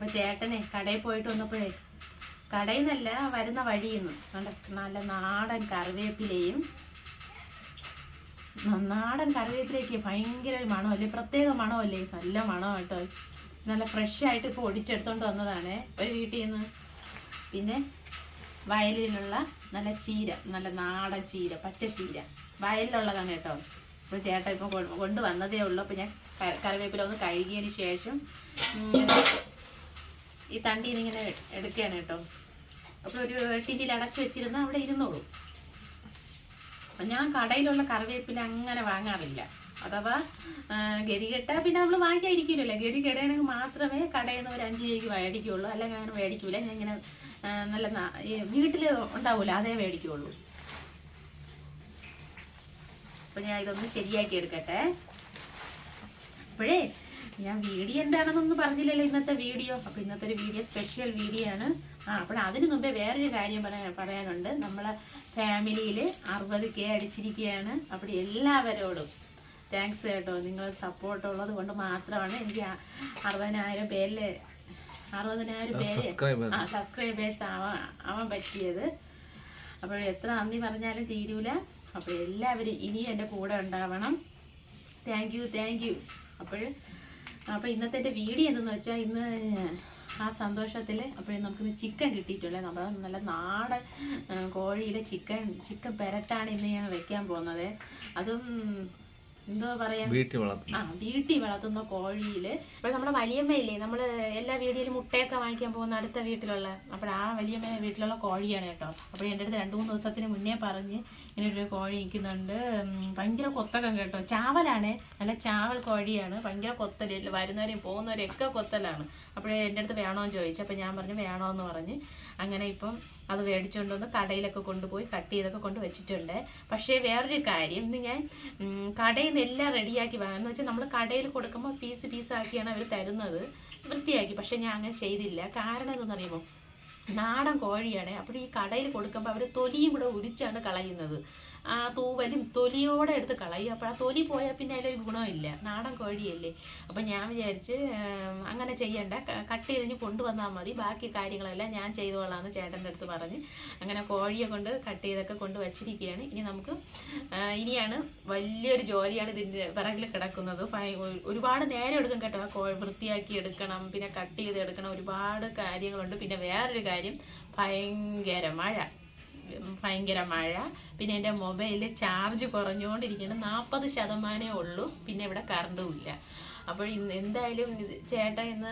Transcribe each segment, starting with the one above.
അപ്പോൾ ചേട്ടനെ കടയിൽ പോയിട്ട് വന്നപ്പോഴേ കടയിൽ നിന്നല്ല വരുന്ന വഴിയിൽ നിന്ന് നല്ല നാടൻ കറിവേപ്പിലയും നാടൻ കറിവേപ്പിലേക്ക് ഭയങ്കര മണമല്ലേ? പ്രത്യേക മണമല്ലേ? നല്ല മണം കേട്ടോ. നല്ല ഫ്രഷ് ആയിട്ട് ഇപ്പോൾ ഒടിച്ചെടുത്തോണ്ട് വന്നതാണ്. ഒരു വീട്ടിൽ നിന്ന് പിന്നെ വയലിലുള്ള നല്ല ചീര നല്ല നാടൻ ചീര പച്ച ചീര. വയലിലുള്ളതാണ് കേട്ടോ. ഇപ്പൊ ചേട്ടൻ ഇപ്പോൾ കൊണ്ടുവന്നതേ ഉള്ളൂ. അപ്പോൾ ഞാൻ കറിവേപ്പില ഒന്ന് കഴുകിയതിന് ശേഷം ഈ തണ്ടിന് ഇങ്ങനെ എടുക്കുകയാണ് കേട്ടോ. അപ്പോൾ ഒരു ടിന്നിൽ അടച്ചു വെച്ചിരുന്ന അവിടെ ഇരുന്നോളൂ. അപ്പം ഞാൻ കടയിലുള്ള കറിവേപ്പില അങ്ങനെ വാങ്ങാറില്ല. അഥവാ ഗരികെട്ട പിന്നെ നമ്മൾ വാങ്ങിക്കാതിരിക്കില്ലല്ലോ ഗരികെടയാണെങ്കിൽ മാത്രമേ കടയിൽ നിന്ന് ഒരു അഞ്ച് രൂപയ്ക്ക് മേടിക്കുകയുള്ളൂ. അല്ലെങ്കിൽ അങ്ങനെ മേടിക്കൂല. ഞാൻ ഇങ്ങനെ നല്ല വീട്ടിൽ ഉണ്ടാവൂല. അതേ മേടിക്കുള്ളൂ അപ്പം ഞാൻ ഇതൊന്ന് ശരിയാക്കി എടുക്കട്ടെ. അപ്പോഴേ ഞാൻ വീഡിയോ എന്താണെന്നൊന്നും പറഞ്ഞില്ലല്ലോ ഇന്നത്തെ വീഡിയോ. അപ്പോൾ ഇന്നത്തെ ഒരു വീഡിയോ സ്പെഷ്യൽ വീഡിയോ ആണ്. ആ അപ്പോൾ അതിന് മുമ്പേ വേറൊരു കാര്യം പറയാൻ പറയാനുണ്ട്. നമ്മളെ ഫാമിലിയിൽ അറുപത് കെ അടിച്ചിരിക്കുകയാണ്. അപ്പോൾ എല്ലാവരോടും താങ്ക്സ് കേട്ടോ. നിങ്ങൾ സപ്പോർട്ട് ഉള്ളത് കൊണ്ട് മാത്രമാണ് എനിക്ക് അറുപതിനായിരം പേരിൽ അറുപതിനായിരം പേര്. ആ സബ്സ്ക്രൈബേഴ്സ് ആവാൻ ആവാൻ പറ്റിയത്. അപ്പോൾ എത്ര നന്ദി പറഞ്ഞാലും തീരൂല. അപ്പോൾ എല്ലാവരും ഇനിയും എന്റെ കൂടെ ഉണ്ടാവണം. താങ്ക് യു താങ്ക് യു അപ്പോൾ അപ്പോൾ ഇന്നത്തെ എന്റെ വീഡിയോ എന്തെന്ന് വെച്ചാൽ ഇന്ന് ആ സന്തോഷത്തിൽ അപ്പോൾ നമുക്ക് ചിക്കൻ കിട്ടിയിട്ടുള്ളത് നമ്മൾ നല്ല നാടൻ കോഴിയിലെ ചിക്കൻ ചിക്കൻ പെരട്ടാണ് ഇന്ന് ഞാൻ വെക്കാൻ പോകുന്നത്. അതും എന്തോ പറയാ? വീട്ടിൽ വളർത്തുന്നു. ആ വീട്ടിൽ വളർത്തുന്ന കോഴിയിൽ. ഇപ്പോൾ നമ്മുടെ വലിയമ്മയില്ലേ നമ്മൾ എല്ലാ വീടിലും മുട്ടയൊക്കെ വാങ്ങിക്കാൻ പോകുന്ന അടുത്ത വീട്ടിലുള്ള അപ്പോൾ ആ വലിയമ്മ വീട്ടിലുള്ള കോഴിയാണ് കേട്ടോ. അപ്പോൾ എന്റെ അടുത്ത് രണ്ട് മൂന്ന് ദിവസത്തിന് മുന്നേ പറഞ്ഞ് ഇങ്ങനെ ഒരു കോഴി നിൽക്കുന്നുണ്ട് ഭയങ്കര കൊത്തകം കേട്ടോ. ചാവലാണ് നല്ല ചാവൽ കോഴിയാണ്. ഭയങ്കര കൊത്തൽ വരുന്നവരെയും പോകുന്നവരെയും ഒക്കെ കൊത്തലാണ്. അപ്പോഴേ എന്റെ അടുത്ത് വേണോന്ന് ചോദിച്ചു. അപ്പോൾ ഞാൻ പറഞ്ഞു വേണോന്ന് പറഞ്ഞ്. അങ്ങനെ ഇപ്പം അത് മേടിച്ചുകൊണ്ട് വന്ന് കടയിലൊക്കെ കൊണ്ടുപോയി കട്ട് ചെയ്തൊക്കെ കൊണ്ട് വെച്ചിട്ടുണ്ട്. പക്ഷേ വേറൊരു കാര്യം. ഇന്ന് ഞാൻ കടയിൽ നിന്ന് എല്ലാം റെഡിയാക്കി വാങ്ങും. എന്ന് വെച്ചാൽ നമ്മൾ കടയിൽ കൊടുക്കുമ്പോൾ പീസ് പീസാക്കിയാണ് അവർ തരുന്നത്. വൃത്തിയാക്കി. പക്ഷേ ഞാൻ അങ്ങനെ ചെയ്തില്ല. കാരണം എന്തെന്നറിയുമോ നാടൻ കോഴിയാണ്. അപ്പോൾ ഈ കടയിൽ കൊടുക്കുമ്പോൾ അവർ തൊലിയും കൂടെ ഉരിച്ചാണ് കളയുന്നത്. ആ തൂവലും തൊലിയോടെ എടുത്ത് കളയും. അപ്പോൾ ആ തൊലി പോയാൽ പിന്നെ അതിലൊരു ഗുണമില്ല. നാടൻ കോഴിയല്ലേ. അപ്പം ഞാൻ വിചാരിച്ച് അങ്ങനെ ചെയ്യണ്ട. കട്ട് ചെയ്തിന് കൊണ്ടുവന്നാൽ മതി. ബാക്കി കാര്യങ്ങളെല്ലാം ഞാൻ ചെയ്തോളാമെന്ന് ചേട്ടന്റെ അടുത്ത് പറഞ്ഞ് അങ്ങനെ കോഴിയെ കൊണ്ട് കട്ട് ചെയ്തൊക്കെ കൊണ്ട് വച്ചിരിക്കുകയാണ് ഇനി നമുക്ക് ഇനിയാണ് വലിയൊരു ജോലിയാണ് ഇതിന്റെ പിറകിൽ കിടക്കുന്നത്. ഒരുപാട് നേരം എടുക്കും കേട്ടോ. വൃത്തിയാക്കി എടുക്കണം പിന്നെ കട്ട് ചെയ്ത് എടുക്കണം. ഒരുപാട് കാര്യങ്ങളുണ്ട്. പിന്നെ വേറൊരു കാര്യം ഭയങ്കര മഴ. ഭയങ്കര മഴ. പിന്നെ എന്റെ മൊബൈലിൽ ചാർജ് കുറഞ്ഞുകൊണ്ടിരിക്കുന്നത് നാൽപ്പത് ശതമാനമേ ഉള്ളൂ. പിന്നെ ഇവിടെ കറണ്ടും ഇല്ല. അപ്പോൾ ഇന്ന് എന്തായാലും ചേട്ടൻ ഇന്ന്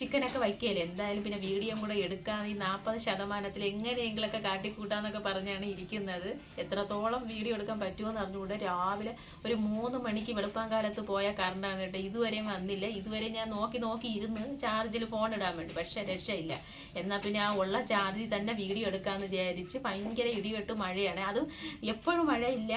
ചിക്കനൊക്കെ വയ്ക്കുകയല്ലേ? എന്തായാലും പിന്നെ വീഡിയോ കൂടെ എടുക്കാൻ ഈ നാൽപ്പത് ശതമാനത്തിൽ എങ്ങനെയെങ്കിലൊക്കെ കാട്ടിക്കൂട്ടാന്നൊക്കെ പറഞ്ഞാണ് ഇരിക്കുന്നത്. എത്രത്തോളം വീഡിയോ എടുക്കാൻ പറ്റുമോ അറിഞ്ഞുകൂടെ. രാവിലെ ഒരു മൂന്ന് മണിക്ക് വെളുപ്പാങ്കാലത്ത് പോയ കറണ്ടാണ് കേട്ടോ. ഇതുവരെയും വന്നില്ല. ഇതുവരെ ഞാൻ നോക്കി നോക്കി ഇരുന്ന് ചാർജിൽ ഫോൺ ഇടാൻ വേണ്ടി. പക്ഷേ രക്ഷയില്ല. എന്നാൽ പിന്നെ ആ ഉള്ള ചാർജിൽ തന്നെ വീഡിയോ എടുക്കാമെന്ന് വിചാരിച്ച് ഭയങ്കര ഇടിവെട്ട് മഴയാണ്. അത് എപ്പോഴും മഴയില്ല.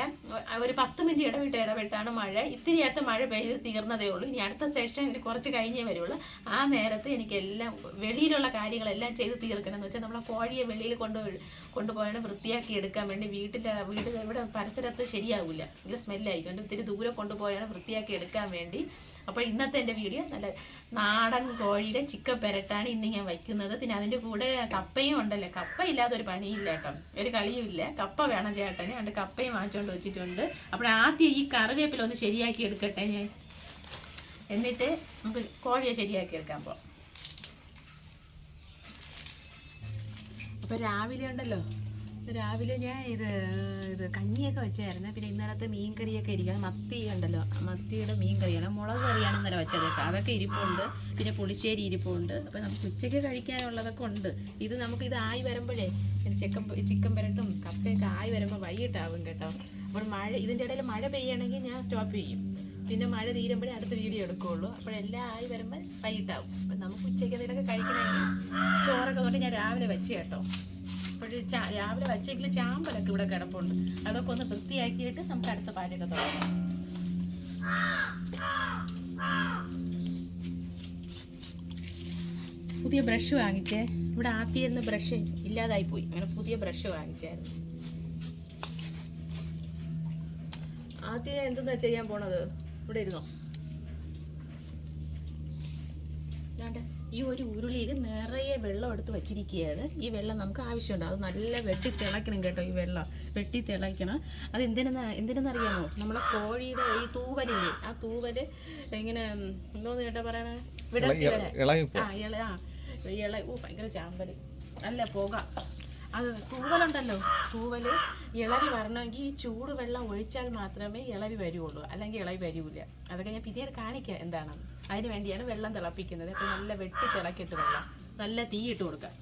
ഒരു പത്ത് മിനിറ്റ് ഇടവിട്ട് ഇടവിട്ടാണ് മഴ. ഇത്തിരിയകത്ത് മഴ പെയ്ത് തീർന്നതേ ഉള്ളൂ. ഇനി അടുത്ത സെഷൻ കുറച്ച് കഴിഞ്ഞേ വരുള്ളൂ. ആ നേരത്ത് എനിക്ക് എല്ലാം വെളിയിലുള്ള കാര്യങ്ങളെല്ലാം ചെയ്ത് തീർക്കണം എന്ന് വെച്ചാൽ നമ്മളെ കോഴിയെ വെളിയിൽ കൊണ്ടുപോയി കൊണ്ടുപോയാണ് വൃത്തിയാക്കി എടുക്കാൻ വേണ്ടി വീട്ടിലെ വീട് ഇവിടെ പരിസരത്ത് ശരിയാവില്ല. ഭയങ്കര സ്മെല്ലായിരിക്കും എന്റെ ഒത്തിരി ദൂരെ കൊണ്ടുപോയാണ് വൃത്തിയാക്കി എടുക്കാൻ വേണ്ടി. അപ്പോൾ ഇന്നത്തെ എന്റെ വീഡിയോ നല്ല നാടൻ കോഴിയുടെ ചിക്കൻ പെരട്ടാണ് ഇന്ന് ഞാൻ വയ്ക്കുന്നത്. പിന്നെ അതിന്റെ കൂടെ കപ്പയും ഉണ്ടല്ലോ? കപ്പ ഇല്ലാതെ ഒരു പണിയില്ല കേട്ടോ. ഒരു കളിയും ഇല്ല. കപ്പ വേണം ചേട്ടന്. അതുകൊണ്ട് കപ്പയും വാങ്ങിച്ചുകൊണ്ട് വെച്ചിട്ടുണ്ട്. അപ്പോൾ ആദ്യം ഈ കറിവേപ്പില ഒന്ന് ശരിയാക്കി എടുക്കട്ടെ ഞാൻ. എന്നിട്ട് നമുക്ക് കോഴിയെ ശരിയാക്കി എടുക്കാൻ പോകാം അപ്പോൾ രാവിലെ ഉണ്ടല്ലോ. രാവിലെ ഞാൻ ഇത് ഇത് കഞ്ഞിയൊക്കെ വെച്ചായിരുന്നു. പിന്നെ ഇന്നലത്തെ മീൻ കറിയൊക്കെ ഇരിക്കുക മത്തി ഉണ്ടല്ലോ. മത്തിയുടെ മീൻ കറിയാണ് മുളക് കറിയാണ് ഇന്നലെ വെച്ചത് അതൊക്കെ ഇരിപ്പുണ്ട്. പിന്നെ പുളിശ്ശേരി ഇരിപ്പുണ്ട്. അപ്പോൾ നമുക്ക് ഉച്ചയ്ക്ക് കഴിക്കാനുള്ളതൊക്കെ ഉണ്ട്. ഇത് നമുക്ക് ഇത് ആയി വരുമ്പോഴേ ചിക്കൻ ചിക്കൻ പരട്ടും കപ്പയൊക്കെ ആയി വരുമ്പോൾ വൈകിട്ടാവും കേട്ടോ. അപ്പോൾ മഴ ഇതിന്റെ ഇടയിൽ മഴ പെയ്യണമെങ്കിൽ ഞാൻ സ്റ്റോപ്പ് ചെയ്യും. പിന്നെ മഴ തീരുമ്പോഴേ അടുത്ത വീഡിയോ എടുക്കുകയുള്ളൂ അപ്പോഴെല്ലാം ആയി വരുമ്പോൾ വൈകിട്ടാവും. അപ്പം നമുക്ക് ഉച്ചയ്ക്ക് എന്തെങ്കിലുമൊക്കെ കഴിക്കണമെങ്കിൽ ചോറൊക്കെ തൊട്ട് ഞാൻ രാവിലെ വെച്ച് കേട്ടോ. അപ്പോൾ രാവിലെ വച്ചെങ്കിൽ ചാമ്പലൊക്കെ ഇവിടെ കിടപ്പുണ്ട്. അതൊക്കെ ഒന്ന് വൃത്തിയാക്കിയിട്ട് നമുക്ക് അടുത്ത പാചകം തുടങ്ങാം. പുതിയ ബ്രഷ് വാങ്ങിച്ചേ. ഇവിടെ ആദ്യം ബ്രഷ് ഇല്ലാതായി പോയി. അങ്ങനെ പുതിയ ബ്രഷ് വാങ്ങിച്ചായിരുന്നു. ആദ്യം എന്തെന്നാ ചെയ്യാൻ പോണത്? ഇവിടെ ഇരുന്നോ? ഈ ഒരു ഉരുളിയിൽ നിറയെ വെള്ളം എടുത്ത് വെച്ചിരിക്കുകയാണ്. ഈ വെള്ളം നമുക്ക് ആവശ്യമുണ്ട്. അത് നല്ല വെട്ടി തിളയ്ക്കണം കേട്ടോ ഈ വെള്ളം. വെട്ടി തിളയ്ക്കണം. അത് എന്തിനെന്ന് എന്തിനെന്നറിയാമോ? നമ്മളെ കോഴിയുടെ ഈ തൂവലില്ലേ? ആ തൂവൽ ഇങ്ങനെ എന്തോന്ന് കേട്ടോ പറയണേ? വിടർത്തി വരാൻ. ആ ഇള ആ ഇള ഓ ഭയങ്കര ചാമ്പൽ. അല്ല പുക. അത് തൂവലുണ്ടല്ലോ. തൂവൽ ഇളവി വരണമെങ്കിൽ ഈ ചൂട് വെള്ളം ഒഴിച്ചാൽ മാത്രമേ ഇളവി വരുള്ളൂ അല്ലെങ്കിൽ ഇളവി വരില്ല. അതൊക്കെ ഞാൻ പിന്നീട് കാണിക്കാം എന്താണ്. അതിന് വേണ്ടിയാണ് വെള്ളം തിളപ്പിക്കുന്നത്. അപ്പോൾ നല്ല വെട്ടി തിളക്കിട്ട് വെള്ളം. നല്ല തീ ഇട്ട് കൊടുക്കാം.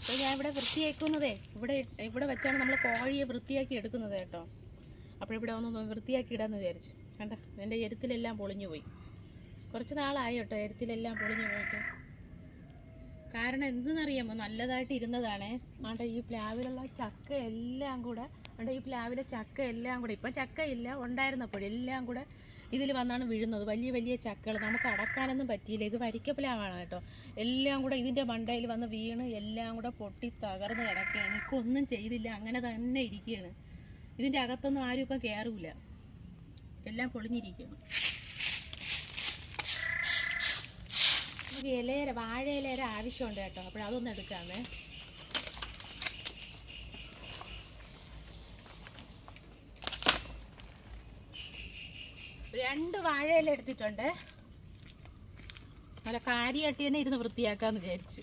അപ്പോൾ ഞാൻ ഇവിടെ വൃത്തിയാക്കുന്നതേ ഇവിടെ ഇവിടെ വെച്ചാണ് നമ്മൾ കോഴിയെ വൃത്തിയാക്കി എടുക്കുന്നത് കേട്ടോ. അപ്പോൾ ഇവിടെ ഒന്ന് വൃത്തിയാക്കി ഇടാന്ന് വിചാരിച്ചു. കണ്ട? എന്റെ എരുത്തിലെല്ലാം പൊളിഞ്ഞു പോയി കുറച്ച് നാളായി കേട്ടോ എരുത്തിലെല്ലാം പൊളിഞ്ഞു പോയിട്ട്. കാരണം എന്തെന്നറിയാമോ നല്ലതായിട്ട് ഇരുന്നതാണേ. വേണ്ട ഈ പ്ലാവിലുള്ള ചക്ക എല്ലാം കൂടെ വേണ്ട ഈ പ്ലാവിലെ ചക്ക എല്ലാം കൂടെ ഇപ്പം ചക്ക ഇല്ല ഉണ്ടായിരുന്നപ്പോഴും എല്ലാം കൂടെ ഇതിൽ വന്നാണ് വീഴുന്നത്. വലിയ വലിയ ചക്കകൾ നമുക്ക് അടക്കാനൊന്നും പറ്റിയില്ല. ഇത് വരിക്ക പ്ലാവാണ് കേട്ടോ. എല്ലാം കൂടെ ഇതിന്റെ മണ്ടയിൽ വന്ന് വീണ് എല്ലാം കൂടെ പൊട്ടി തകർന്ന് കിടക്കുകയാണ്. ഇപ്പം ഒന്നും ചെയ്തില്ല അങ്ങനെ തന്നെ ഇരിക്കുകയാണ്. ഇതിന്റെ അകത്തൊന്നും ആരും ഇപ്പം കയറൂല എല്ലാം പൊളിഞ്ഞിരിക്കുകയാണ്. നമുക്ക് ഇലയര വാഴ ഇലയര ആവശ്യമുണ്ട് കേട്ടോ. അപ്പോൾ അതൊന്ന് എടുക്കാമേ. രണ്ട് വാഴയില എടുത്തിട്ടുണ്ട്. നല്ല കാരിയട്ടി തന്നെ ഇരുന്ന് വൃത്തിയാക്കാന്ന് വിചാരിച്ചു.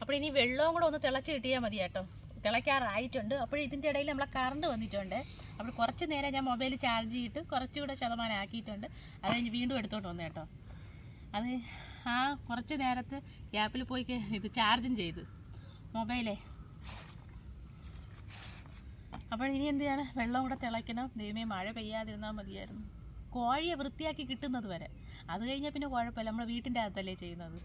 അപ്പോൾ ഇനി വെള്ളവും കൂടെ ഒന്ന് തിളച്ച് കിട്ടിയാൽ മതി കേട്ടോ. തിളയ്ക്കാറായിട്ടുണ്ട്. അപ്പോൾ ഇതിന്റെ ഇടയിൽ നമ്മളെ കറണ്ട് വന്നിട്ടുണ്ട്. അപ്പോൾ കുറച്ച് നേരം ഞാൻ മൊബൈൽ ചാർജ് ചെയ്തിട്ട് കുറച്ചുകൂടെ ശതമാനം ആക്കിയിട്ടുണ്ട്. അത് കഴിഞ്ഞ് വീണ്ടും എടുത്തോണ്ട് വന്നു കേട്ടോ. അത് ആ കുറച്ച് നേരത്ത് ഗ്യാപ്പിൽ പോയി ഇത് ചാർജും ചെയ്ത് മൊബൈലേ. അപ്പോൾ ഇനി എന്ത് ചെയ്യണം? വെള്ളം കൂടെ തിളയ്ക്കണം. ദൈവമേ മഴ പെയ്യാതിരുന്നാൽ മതിയായിരുന്നു. കോഴിയെ വൃത്തിയാക്കി കിട്ടുന്നത് വരെ. അത് കഴിഞ്ഞാൽ പിന്നെ കുഴപ്പമില്ല. നമ്മൾ വീട്ടിന്റെ അകത്തല്ലേ ചെയ്യുന്നത്.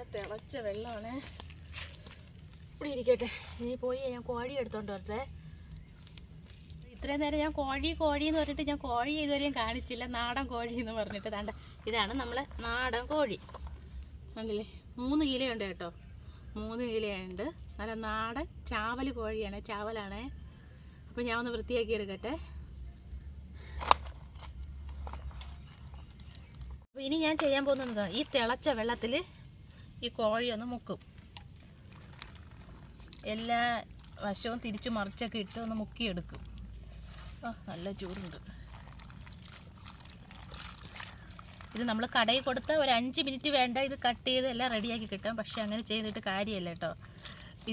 നല്ല തിളച്ച വെള്ളമാണ്. ഇവിടെ ഇരിക്കട്ടെ. ഇനി പോയി ഞാൻ കോഴി എടുത്തോണ്ട് വരട്ടെ. ഇത്രയും നേരം ഞാൻ കോഴി കോഴി എന്ന് പറഞ്ഞിട്ട് ഞാൻ കോഴി ഇതുവരെയും കാണിച്ചില്ല. നാടൻ കോഴി എന്ന് പറഞ്ഞിട്ട്. താണ്ട ഇതാണ് നമ്മളെ നാടൻ കോഴി. കണ്ടില്ലേ? മൂന്ന് കിലയുണ്ട് കേട്ടോ. മൂന്ന് കിലയുണ്ട്. നല്ല നാടൻ ചാവൽ കോഴിയാണ് ചാവലാണേ. അപ്പോൾ ഞാൻ ഒന്ന് വൃത്തിയാക്കി എടുക്കട്ടെ. അപ്പോൾ ഇനി ഞാൻ ചെയ്യാൻ പോകുന്നത് ഈ തിളച്ച വെള്ളത്തിൽ ഈ കോഴി ഒന്ന് മുക്കും. എല്ലാ വശവും തിരിച്ച് മറിച്ചൊക്കെ ഇട്ട് ഒന്ന് മുക്കിയെടുക്കും. ആ നല്ല ചൂടുണ്ട്. ഇത് നമ്മൾ കടയിൽ കൊടുത്ത ഒരു അഞ്ച് മിനിറ്റ് വേണ്ട ഇത് കട്ട് ചെയ്ത് എല്ലാം റെഡിയാക്കി കിട്ടാം. പക്ഷേ അങ്ങനെ ചെയ്തിട്ട് കാര്യമല്ല കേട്ടോ.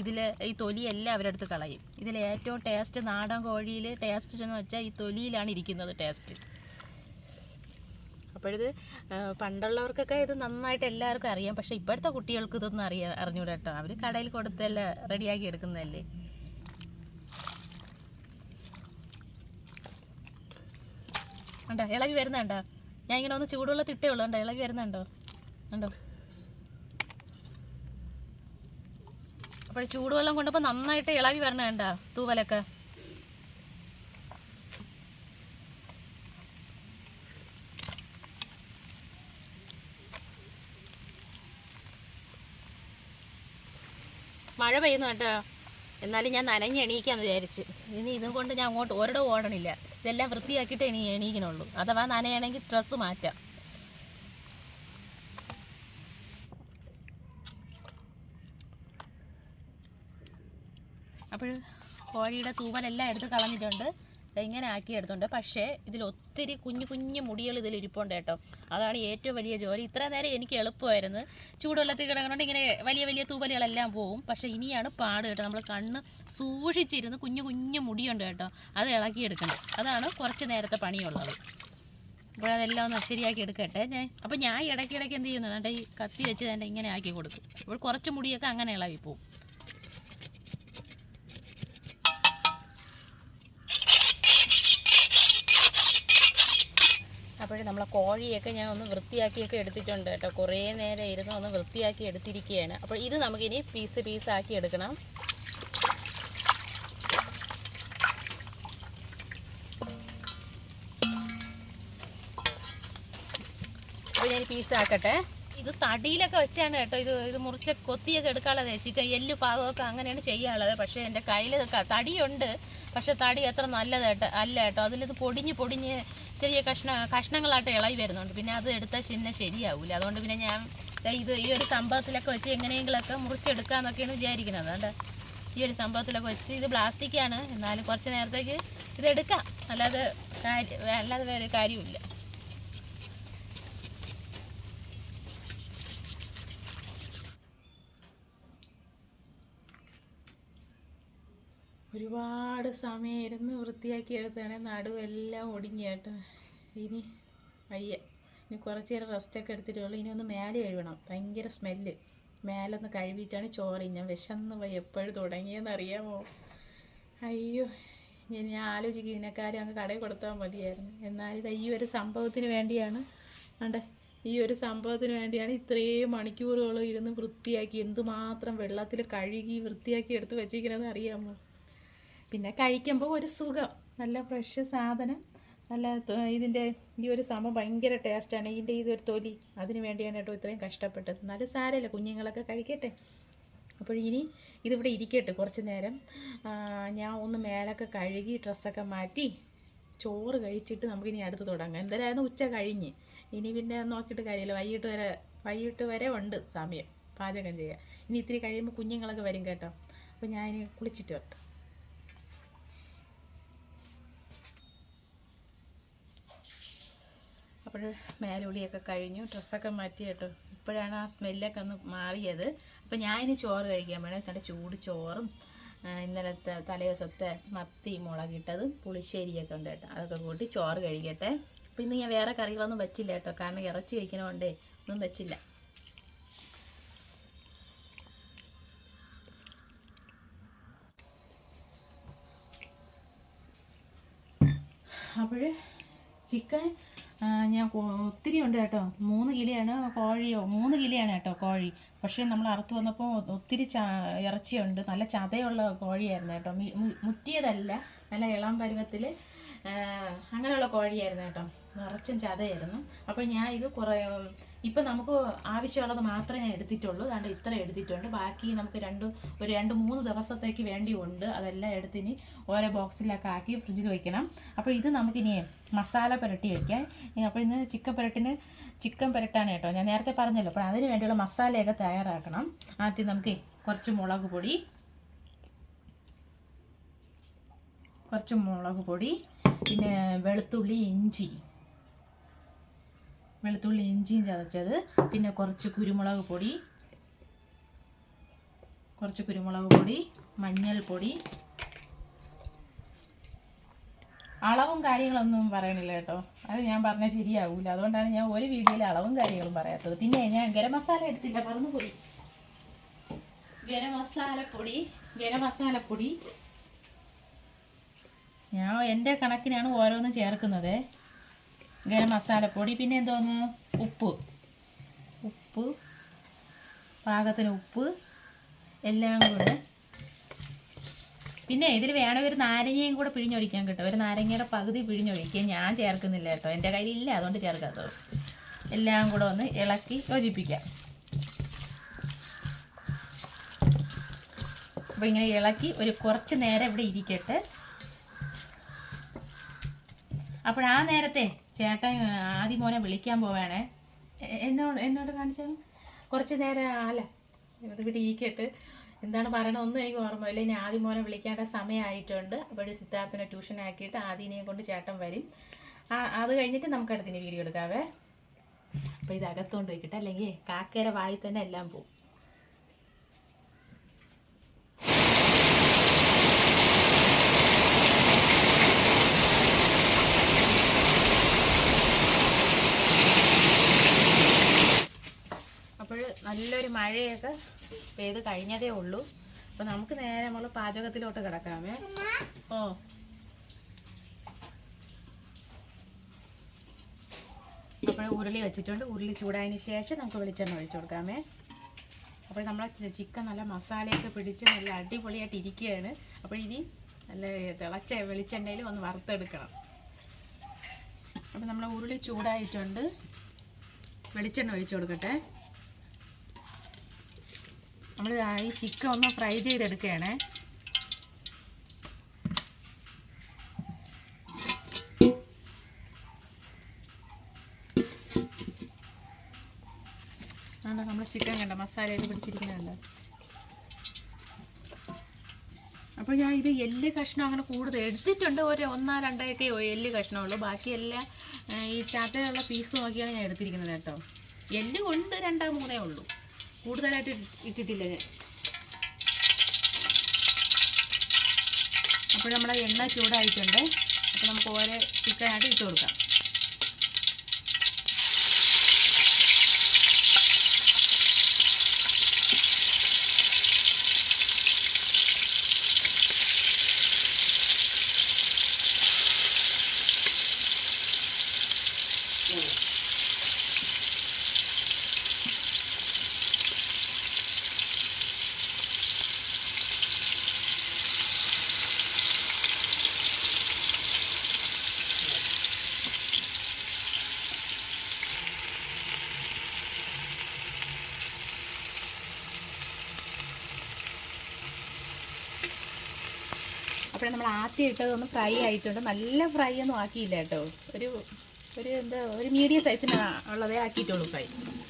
ഇതിൽ ഈ തൊലിയെല്ലാം അവരെടുത്ത് കളയും. ഇതിൽ ഏറ്റവും ടേസ്റ്റ് നാടൻ കോഴിയിൽ ടേസ്റ്റ് എന്ന് വെച്ചാൽ ഈ തൊലിയിലാണ് ഇരിക്കുന്നത് ടേസ്റ്റ് അപ്പോഴിത് പണ്ടുള്ളവർക്കൊക്കെ ഇത് നന്നായിട്ട് എല്ലാവർക്കും അറിയാം. പക്ഷെ ഇപ്പോഴത്തെ കുട്ടികൾക്ക് ഇതൊന്നും അറിയാം അറിഞ്ഞൂടാ കേട്ടോ. അവർ കടയിൽ കൊടുത്തല്ല റെഡിയാക്കി എടുക്കുന്നതല്ലേ? ഉണ്ടോ ഇളവി വരുന്നുണ്ടോ ഞാൻ ഇങ്ങനെ ഒന്ന് ചൂടുവെള്ളത്തിൽ ഇട്ടേ ഉള്ളൂ. ഉണ്ടോ ഇളവി വരുന്നുണ്ടോ ഉണ്ടോ അപ്പോൾ ചൂടുവെള്ളം കൊണ്ടപ്പോൾ നന്നായിട്ട് ഇളവി വരണേണ്ട തൂവലൊക്കെ? മഴ പെയ്യുന്നു കേട്ടോ. എന്നാലും ഞാൻ നനഞ്ഞ് എണീക്കാന്ന് വിചാരിച്ച്. ഇനി ഇതും കൊണ്ട് ഞാൻ അങ്ങോട്ട് ഒരിടം ഓടണില്ല. ഇതെല്ലാം വൃത്തിയാക്കിയിട്ട് എണീ എണീക്കണുള്ളൂ. അഥവാ നനയണമെങ്കിൽ ഡ്രസ്സ് മാറ്റാം. അപ്പോൾ കോഴിയുടെ തൂവലെല്ലാം എടുത്ത് കളഞ്ഞിട്ടുണ്ട്. ഇങ്ങനെ ആക്കി എടുത്തുണ്ട് പക്ഷേ ഇതിൽ ഒത്തിരി കുഞ്ഞു കുഞ്ഞു മുടികൾ ഇതിൽ ഇരിപ്പുണ്ട് കേട്ടോ. അതാണ് ഏറ്റവും വലിയ ജോലി. ഇത്ര നേരം എനിക്ക് എളുപ്പമായിരുന്നു. ചൂടുവെള്ളത്തിൽ കിടക്കണോണ്ട് ഇങ്ങനെ വലിയ വലിയ തൂവലുകളെല്ലാം പോവും. പക്ഷേ ഇനിയാണ് പാട് കേട്ടോ. നമ്മൾ കണ്ണ് സൂക്ഷിച്ചിരുന്ന് കുഞ്ഞു കുഞ്ഞു മുടിയുണ്ട് കേട്ടോ. അത് ഇളക്കിയെടുക്കണം അതാണ് കുറച്ച് നേരത്തെ പണിയുള്ളത്. അപ്പോൾ അതെല്ലാം ഒന്ന് ശരിയാക്കി എടുക്കട്ടെ. ഞാൻ അപ്പോൾ ഞാൻ ഇടയ്ക്കിടയ്ക്ക് എന്ത് ചെയ്യുന്നത് ഈ കത്തി വെച്ച് തന്നെ ഇങ്ങനെ ആക്കി കൊടുക്കും. അപ്പോൾ കുറച്ച് മുടിയൊക്കെ അങ്ങനെ ഇളകി അപ്പോൾ നമ്മളെ കോഴിയൊക്കെ ഞാൻ ഒന്ന് വൃത്തിയാക്കിയൊക്കെ എടുത്തിട്ടുണ്ട് കേട്ടോ. കുറേ നേരം ഇരുന്ന് ഒന്ന് വൃത്തിയാക്കി എടുത്തിരിക്കുകയാണ്. അപ്പോൾ ഇത് നമുക്കിനി പീസ് പീസാക്കി എടുക്കണം. അപ്പോൾ പീസ് ആക്കട്ടെ. ഇത് തടിയിലൊക്കെ വെച്ചാണ് കേട്ടോ. ഇത് ഇത് മുറിച്ച് കൊത്തിയൊക്കെ എടുക്കാനുള്ളത് ചിക്കൻ എല്ല് ഭാഗമൊക്കെ അങ്ങനെയാണ് ചെയ്യാനുള്ളത്. പക്ഷേ എന്റെ കയ്യിൽ തടിയുണ്ട്. പക്ഷേ തടി എത്ര നല്ലത് കേട്ടോ അല്ല കേട്ടോ. അതിലിത് പൊടിഞ്ഞ് പൊടിഞ്ഞ് ചെറിയ കഷ്ണ കഷ്ണങ്ങളായിട്ട് ഇളകി വരുന്നുണ്ട്. പിന്നെ അത് എടുത്താൽ പിന്നെ ശരിയാവില്ല അതുകൊണ്ട് പിന്നെ ഞാൻ ഇത് ഈ ഒരു സംഭവത്തിലൊക്കെ വെച്ച് എങ്ങനെയെങ്കിലുമൊക്കെ മുറിച്ചെടുക്കാന്നൊക്കെയാണ് വിചാരിക്കുന്നത്. അതുകൊണ്ട് ഈ ഒരു സംഭവത്തിലൊക്കെ വെച്ച് ഇത് പ്ലാസ്റ്റിക്കാണ്. എന്നാലും കുറച്ച് നേരത്തേക്ക് ഇതെടുക്കാം അല്ലാതെ കാര്യം അല്ലാതെ വേറെ കാര്യമില്ല ഒരുപാട് സമയം ഇരുന്ന് വൃത്തിയാക്കി എടുത്താണ് നടുവെല്ലാം ഒടിഞ്ഞേട്ട് ഇനി വയ്യ. ഇനി കുറച്ച് നേരം റെസ്റ്റൊക്കെ എടുത്തിട്ടുള്ളൂ ഇനി ഒന്ന് മേലെ കഴുകണം. ഭയങ്കര സ്മെല്ല്. മേലെ ഒന്ന് കഴുകിയിട്ടാണ് ചോറ് ഞാൻ വിശന്ന് പോയി എപ്പോഴും തുടങ്ങിയെന്ന് അറിയാമോ? അയ്യോ. ഞാൻ ആലോചിക്കും. ഇതിനെക്കാരും അങ്ങ് കടയിൽ കൊടുത്താൽ മതിയായിരുന്നു. എന്നാൽ ഈ ഒരു സംഭവത്തിന് വേണ്ടിയാണ്. ആണ്ടെ ഈ ഒരു സംഭവത്തിന് വേണ്ടിയാണ് ഇത്രയും മണിക്കൂറുകളും ഇരുന്ന് വൃത്തിയാക്കി എന്തുമാത്രം വെള്ളത്തിൽ കഴുകി വൃത്തിയാക്കി എടുത്ത് വെച്ചിരിക്കണമെന്ന് അറിയാമോ? പിന്നെ കഴിക്കുമ്പോൾ ഒരു സുഖം. നല്ല ഫ്രഷ് സാധനം. നല്ല ഇതിന്റെ ഈ ഒരു സംഭവം ഭയങ്കര ടേസ്റ്റാണ് ഇതിന്റെ ഇതൊരു തൊലി അതിന് വേണ്ടിയാണ് കേട്ടോ ഇത്രയും കഷ്ടപ്പെട്ടത്. നല്ല സാരമില്ല കുഞ്ഞുങ്ങളൊക്കെ കഴിക്കട്ടെ. അപ്പോൾ ഇനി ഇതിവിടെ ഇരിക്കട്ടെ കുറച്ച് നേരം. ഞാൻ ഒന്ന് മേലൊക്കെ കഴുകി ഡ്രസ്സൊക്കെ മാറ്റി ചോറ് കഴിച്ചിട്ട് നമുക്കിനി അടുത്ത് തുടങ്ങാം. എന്തായാലും ഉച്ച കഴിഞ്ഞ്. ഇനി പിന്നെ നോക്കിയിട്ട് കാര്യമില്ല. വൈകിട്ട് വരെ വൈകിട്ട് വരെ ഉണ്ട് സമയം. പാചകം ചെയ്യാൻ. ഇനി ഇത്തിരി കഴിയുമ്പോൾ കുഞ്ഞുങ്ങളൊക്കെ വരും കേട്ടോ. അപ്പോൾ ഞാൻ കുളിച്ചിട്ട് വരട്ടെ. അപ്പോൾ മേലുളിയൊക്കെ കഴിഞ്ഞു. ഡ്രസ്സൊക്കെ മാറ്റി കേട്ടോ. ഇപ്പോഴാണ് ആ സ്മെല്ലൊക്കെ ഒന്ന് മാറിയത്. അപ്പോൾ ഞാനിനി ചോറ് കഴിക്കാൻ വേണം നല്ല ചൂട് ചോറും ഇന്നലത്തെ തലേദിവസത്തെ മത്തി മുളകിട്ടതും പുളിശ്ശേരിയൊക്കെ ഉണ്ട് കേട്ടോ. അതൊക്കെ കൂട്ടി ചോറ് കഴിക്കട്ടെ. അപ്പോൾ ഇന്ന് ഞാൻ വേറെ കറികളൊന്നും വെച്ചില്ല കേട്ടോ. കാരണം ഇറച്ചി വയ്ക്കണോണ്ടേ ഒന്നും വെച്ചില്ല. അപ്പോൾ ചിക്കൻ ഞാൻ ഒത്തിരി ഉണ്ട് കേട്ടോ. മൂന്ന് കിലോയാണ് കോഴിയോ? മൂന്ന് കിലോയാണ് കേട്ടോ കോഴി. പക്ഷേ നമ്മൾ അറുത്ത് വന്നപ്പോൾ ഒത്തിരി ച ഇറച്ചിയുണ്ട്. നല്ല ചതയുള്ള കോഴിയായിരുന്നു കേട്ടോ. മുറ്റിയതല്ല. നല്ല ഇളം പരുവത്തിൽ അങ്ങനെയുള്ള കോഴിയായിരുന്നു കേട്ടോ. നിറച്ചും ചതയായിരുന്നു. അപ്പോൾ ഞാൻ ഇത് കുറേ ഇപ്പം നമുക്ക് ആവശ്യമുള്ളത് മാത്രമേ ഞാൻ എടുത്തിട്ടുള്ളൂ. അതുകൊണ്ട് ഇത്ര എടുത്തിട്ടുണ്ട്. ബാക്കി നമുക്ക് രണ്ട് ഒരു രണ്ട് മൂന്ന് ദിവസത്തേക്ക് വേണ്ടിയുണ്ട്. അതെല്ലാം എടുത്തിനി ഓരോ ബോക്സിലൊക്കെ ആക്കി ഫ്രിഡ്ജിൽ വയ്ക്കണം അപ്പോൾ ഇത് നമുക്കിനി മസാല പുരട്ടി വയ്ക്കാം അപ്പോൾ ഇന്ന് ചിക്കൻ പുരട്ടിന് ചിക്കൻ പുരട്ടാണ് കേട്ടോ. ഞാൻ നേരത്തെ പറഞ്ഞല്ലോ. അപ്പോൾ അതിന് വേണ്ടിയുള്ള മസാലയൊക്കെ തയ്യാറാക്കണം. ആദ്യം നമുക്ക് കുറച്ച് മുളക് പൊടി കുറച്ച് മുളക് പൊടി പിന്നെ വെളുത്തുള്ളി ഇഞ്ചി വെളുത്തുള്ളി ഇഞ്ചിയും ചതച്ചത്. പിന്നെ കുറച്ച് കുരുമുളക് പൊടി. കുറച്ച് കുരുമുളക് പൊടി മഞ്ഞൾപ്പൊടി അളവും കാര്യങ്ങളൊന്നും പറയണില്ല കേട്ടോ. അത് ഞാൻ പറഞ്ഞാൽ ശരിയാവില്ല അതുകൊണ്ടാണ് ഞാൻ ഒരു വീഡിയോയിൽ അളവും കാര്യങ്ങളും പറയാത്തത്. പിന്നെ ഞാൻ ഗരം മസാല എടുത്തില്ല മറന്നുപോയി. ഗരം മസാലപ്പൊടി ഗരം മസാലപ്പൊടി ഞാൻ എന്റെ കണക്കിനാണ് ഓരോന്നും ചേർക്കുന്നത്. ഗരം മസാലപ്പൊടി പിന്നെ എന്തോന്ന്? ഉപ്പ്. ഉപ്പ് പാകത്തിന് ഉപ്പ് എല്ലാം കൂടെ. പിന്നെ ഇതിൽ വേണമെങ്കിൽ ഒരു നാരങ്ങയും കൂടെ പിഴിഞ്ഞൊഴിക്കാൻ കേട്ടോ. ഒരു നാരങ്ങയുടെ പകുതി പിഴിഞ്ഞൊഴിക്കുക. ഞാൻ ചേർക്കുന്നില്ല കേട്ടോ. എന്റെ കയ്യിലില്ല അതുകൊണ്ട് ചേർക്കാത്തത്. എല്ലാം കൂടെ ഒന്ന് ഇളക്കി യോജിപ്പിക്കാം. അപ്പോൾ ഇങ്ങനെ ഇളക്കി ഒരു കുറച്ച് നേരം ഇവിടെ ഇരിക്കട്ടെ. അപ്പോൾ ആ നേരത്തെ ചേട്ടൻ ആദ്യം മോനെ വിളിക്കാൻ പോവാണേ. എന്നോട് എന്നോട് കാണിച്ചാൽ കുറച്ച് നേരം അല്ല ഇത് ഇവിടെ ഇരിക്കട്ട്. എന്താണ് പറയണത് ഒന്നും എനിക്ക് ഓർമ്മയില്ല ഇനി ആദ്യം മോനെ വിളിക്കേണ്ട സമയമായിട്ടുണ്ട്. അപ്പോൾ സിദ്ധാർത്ഥിനെ ട്യൂഷൻ ആക്കിയിട്ട് ആദ്യനെയും കൊണ്ട് ചേട്ടൻ വരും. അത് കഴിഞ്ഞിട്ട് നമുക്ക് അടുത്തിന് വീഡിയോ എടുക്കാവേ. അപ്പോൾ ഇത് അകത്തോണ്ട് വെക്കട്ടെ അല്ലെങ്കിൽ കാക്കയുടെ വായിൽ തന്നെ എല്ലാം പോകും അപ്പോൾ നല്ലൊരു മഴയൊക്കെ പെയ്ത് കഴിഞ്ഞതേ ഉള്ളൂ. അപ്പോൾ നമുക്ക് നേരെ നമ്മൾ പാചകത്തിലോട്ട് കിടക്കാമേ. ഓ. അപ്പോൾ ഉരുളി വെച്ചിട്ടുണ്ട്. ഉരുളി ചൂടായതിന് ശേഷം നമുക്ക് വെളിച്ചെണ്ണ ഒഴിച്ചു കൊടുക്കാമേ. അപ്പോൾ നമ്മളെ ചിക്കൻ നല്ല മസാലയൊക്കെ പിടിച്ച് നല്ല അടിപൊളിയായിട്ട് ഇരിക്കുകയാണ്. അപ്പോൾ ഇനി നല്ല തിളച്ച വെളിച്ചെണ്ണയിൽ ഒന്ന് വറുത്തെടുക്കണം. അപ്പോൾ നമ്മൾ ഉരുളി ചൂടായിട്ടുണ്ട്. വെളിച്ചെണ്ണ ഒഴിച്ചു കൊടുക്കട്ടെ. നമ്മൾ ഈ ചിക്കൻ ഒന്ന് ഫ്രൈ ചെയ്തെടുക്കുകയാണേ. നമ്മൾ ചിക്കൻ കണ്ട മസാലയൊക്കെ പിടിച്ചിരിക്കുന്നുണ്ട്. അപ്പോൾ ഞാൻ ഇത് എല്ല് കഷ്ണം അങ്ങനെ കൂടുതൽ എടുത്തിട്ടുണ്ട്. ഒരു ഒന്നോ രണ്ടൊക്കെ എല്ല് കഷ്ണമുള്ളൂ. ബാക്കി എല്ലാം ഈ ചാത്തയിലുള്ള പീസ് നോക്കിയാണ് ഞാൻ എടുത്തിരിക്കുന്നത് കേട്ടോ. എല്ല് കൊണ്ട് രണ്ടാ മൂന്നേ ഉള്ളൂ. കൂടുതലായിട്ട് ഇട്ട് ഇട്ടിട്ടില്ല ഞാൻ. അപ്പോൾ നമ്മുടെ എണ്ണ ചൂടായിട്ടുണ്ട്. അപ്പോൾ നമുക്ക് ഓരോ ചിക്കനായിട്ട് ഇട്ട് കൊടുക്കാം. അപ്പോൾ ഇട്ടതൊന്ന് ഫ്രൈ ആയിട്ടുണ്ട്. നല്ല ഫ്രൈ ഒന്നും ആക്കിയില്ല കേട്ടോ. ഒരു ഒരു എന്താ ഒരു മീഡിയം സൈസിന് ഉള്ളതേ ആക്കിയിട്ടുള്ളൂ ഫ്രൈ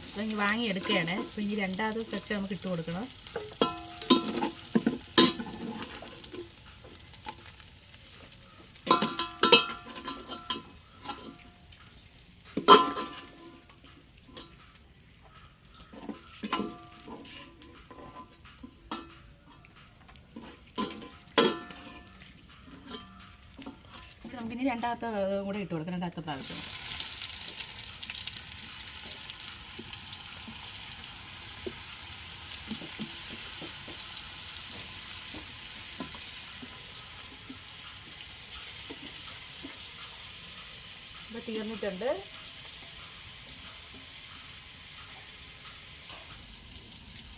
അപ്പോൾ വാങ്ങി എടുക്കുകയാണ് അപ്പോൾ ഇനി രണ്ടാമത് സെറ്റ് നമുക്ക് ഇട്ട് കൊടുക്കണം നമുക്കിനി രണ്ടാമത്തെ കൂടെ ഇട്ട് കൊടുക്കണം രണ്ടാമത്തെ പ്രാവശ്യം. ഇപ്പോൾ തീർന്നിട്ടുണ്ട്.